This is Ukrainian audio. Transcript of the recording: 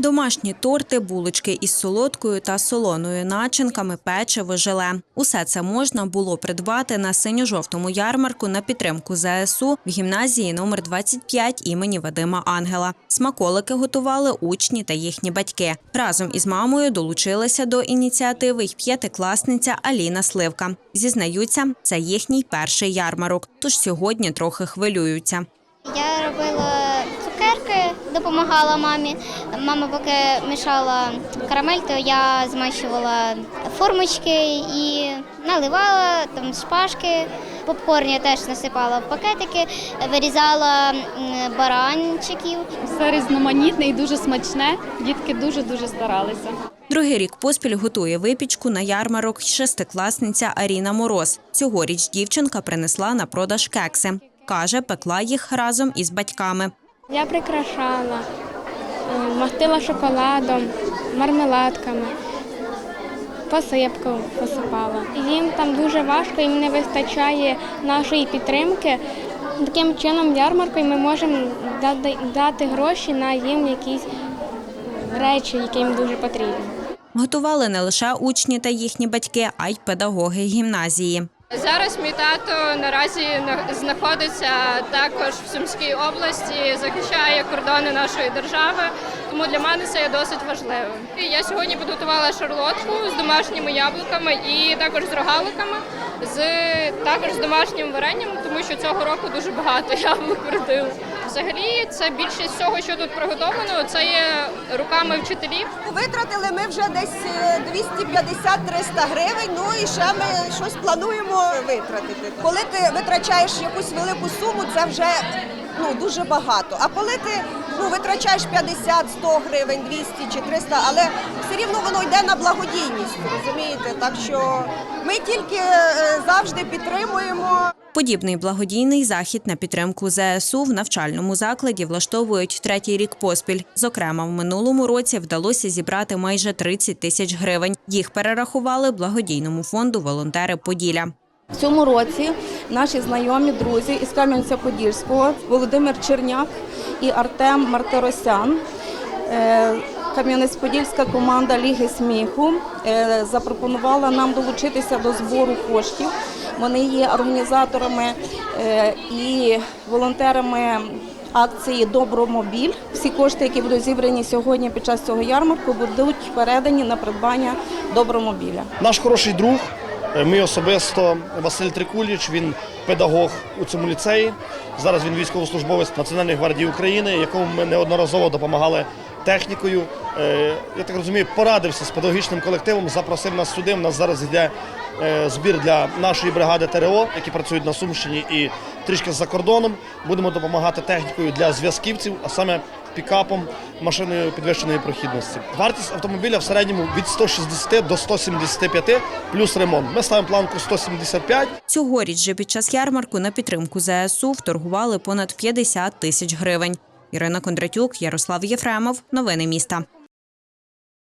Домашні торти, булочки із солодкою та солоною начинками, печиво, желе. Усе це можна було придбати на синьо-жовтому ярмарку на підтримку ЗСУ в гімназії номер 25 імені Вадима Ангела. Смаколики готували учні та їхні батьки. Разом із мамою долучилася до ініціативи й п'ятикласниця Аліна Сливка. Зізнаються, це їхній перший ярмарок, тож сьогодні трохи хвилюються. Я робила допомагала мамі. Мама поки мішала карамель, то я змащувала формочки і наливала там шпажки. Попкорн я теж насипала в пакетики, вирізала баранчиків. Все різноманітне і дуже смачне. Дітки дуже-дуже старалися. Другий рік поспіль готує випічку на ярмарок шестикласниця Аріна Мороз. Цьогоріч дівчинка принесла на продаж кекси. Каже, пекла їх разом із батьками. Я прикрашала, е, мастила шоколадом, мармеладками, посипку посипала. Їм там дуже важко, їм не вистачає нашої підтримки. Таким чином, ярмаркою ми можемо дати- дати гроші на їм якісь речі, які їм дуже потрібні. Готували не лише учні та їхні батьки, а й педагоги гімназії. Зараз мій тато наразі знаходиться також в Сумській області, захищає кордони нашої держави. Тому для мене це є досить важливим. Я сьогодні підготувала шарлотку з домашніми яблуками і також з рогаликами, з також з домашнім варенням, тому що цього року дуже багато яблук вродили. Взагалі, це більшість всього, що тут приготовлено, це є руками вчителів. Витратили ми вже десь е, 250-300 гривень. Ну і ще ми щось плануємо витратити. Коли ти витрачаєш якусь велику суму, це вже ну дуже багато. А коли ти ну витрачаєш 50-100 гривень, 200 чи 300, але все рівно воно йде на благодійність, розумієте? Так що ми тільки е, завжди підтримуємо. Подібний благодійний захід на підтримку ЗСУ в навчальному закладі влаштовують третій рік поспіль. Зокрема, в минулому році вдалося зібрати майже 30 тисяч гривень. Їх перерахували благодійному фонду Волонтери Поділля. В цьому році наші знайомі друзі із Кам'янця-Подільського Володимир Черняк і Артем Мартиросян. е, Кам'янець-Подільська команда Ліги сміху е, запропонувала нам долучитися до збору коштів. Вони є організаторами е, і волонтерами акції Добромобіль. Всі кошти, які будуть зібрані сьогодні під час цього ярмарку, будуть передані на придбання добромобіля. Наш хороший друг, е, ми особисто Василь Трикуліч, він педагог у цьому ліцеї. Зараз він військовослужбовець Національної гвардії України, якому ми неодноразово допомагали технікою. Е, Я так розумію, порадився з педагогічним колективом, запросив нас сюди. У нас зараз йде е, збір для нашої бригади ТРО, які працюють на Сумщині і трішки за кордоном. Будемо допомагати технікою для зв'язківців, а саме пікапом, машиною підвищеної прохідності. Вартість автомобіля в середньому від 160 до 175 плюс ремонт. Ми ставимо планку 175. Цьогоріч же під час ярмарку на підтримку ЗСУ вторгували понад 50 тисяч гривень. Ірина Кондратюк, Ярослав Єфремов. Новини міста.